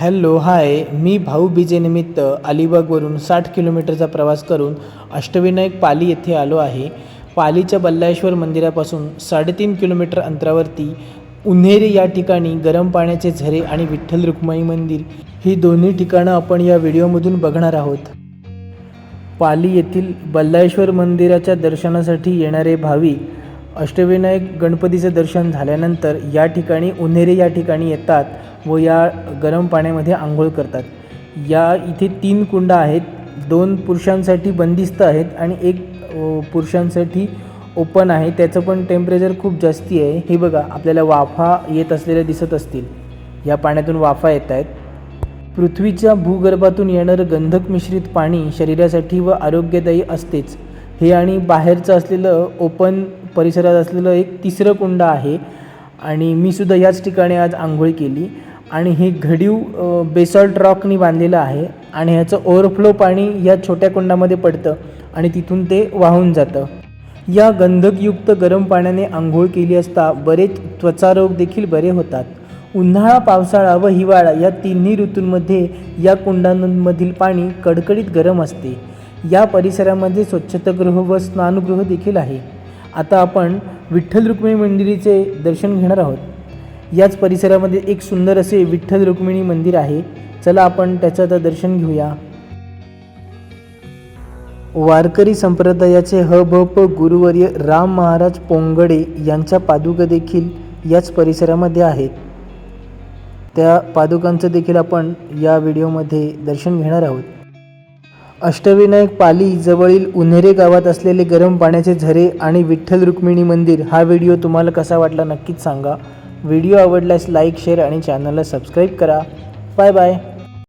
Hello hi मी भाऊबीजेनिमित्त अलिबागवरून साठ किलोमीटरचा प्रवास करून अष्टविनायक पाली येथे आलो आहे. पालीच्या बल्लाळेश्वर मंदिरापासून साडेतीन किलोमीटर अंतरावरती उन्हेरी या ठिकाणी गरम पाण्याचे झरे आणि विठ्ठल रुक्माई मंदिर ही दोन्ही ठिकाणं आपण या व्हिडिओमधून बघणार आहोत. पाली येथील बल्लाळेश्वर मंदिराच्या दर्शनासाठी येणारे भाविक अष्टविनायक गणपतीचं दर्शन झाल्यानंतर या ठिकाणी उन्हेरे या ठिकाणी येतात व या गरम पाण्यामध्ये आंघोळ करतात. या इथे तीन कुंड आहेत. दोन पुरुषांसाठी बंदिस्त आहेत आणि एक पुरुषांसाठी ओपन आहे. त्याचं पण टेम्परेचर खूप जास्ती आहे. हे बघा आपल्याला वाफा येत असलेल्या दिसत असतील. या पाण्यातून वाफा येत आहेत. पृथ्वीच्या भूगर्भातून येणारं गंधक मिश्रित पाणी शरीरासाठी व आरोग्यदायी असतेच. हे आणि बाहेरचं असलेलं ओपन परिसरात असलेलं एक तिसरं कुंड आहे. आणि मी सुद्धा याच ठिकाणी आज आंघोळ केली. आणि हे घडीव बेसॉल्ट रॉकनी बांधलेलं आहे. आणि ह्याचं ओव्हरफ्लो पाणी या छोट्या कुंडामध्ये पडतं आणि तिथून ते वाहून जातं. या गंधकयुक्त गरम पाण्याने आंघोळ केली असता बरेच त्वचारोग देखील बरे होतात. उन्हाळा पावसाळा व हिवाळा या तिन्ही ऋतूंमध्ये या कुंडांमधील पाणी कडकडीत गरम असते. या परिसरामध्ये स्वच्छतागृह व स्नानगृह देखील आहे. आता आपण विठ्ठल रुक्मिणी मंदिराचे दर्शन घेणार आहोत. याच परिसरामध्ये एक सुंदर असे विठ्ठल रुक्मिणी मंदिर आहे. चला आपण त्याचं आता दर्शन घेऊया. वारकरी संप्रदायाचे ह भ प गुरुवर्य राम महाराज पोंगडे यांच्या पादुका देखील याच परिसरामध्ये आहेत. त्या पादुकांचं देखील आपण या व्हिडिओमध्ये दर्शन घेणार आहोत. अष्टविनायक पाली जवळील उन्हेरे गावात असलेले गरम पाण्याचे झरे आणि विठ्ठल रुक्मिणी मंदिर हा व्हिडिओ तुम्हाला कसा वाटला नक्कीच सांगा. व्हिडिओ आवडल्यास लाईक शेअर आणि चॅनलला सबस्क्राईब करा. Bye bye.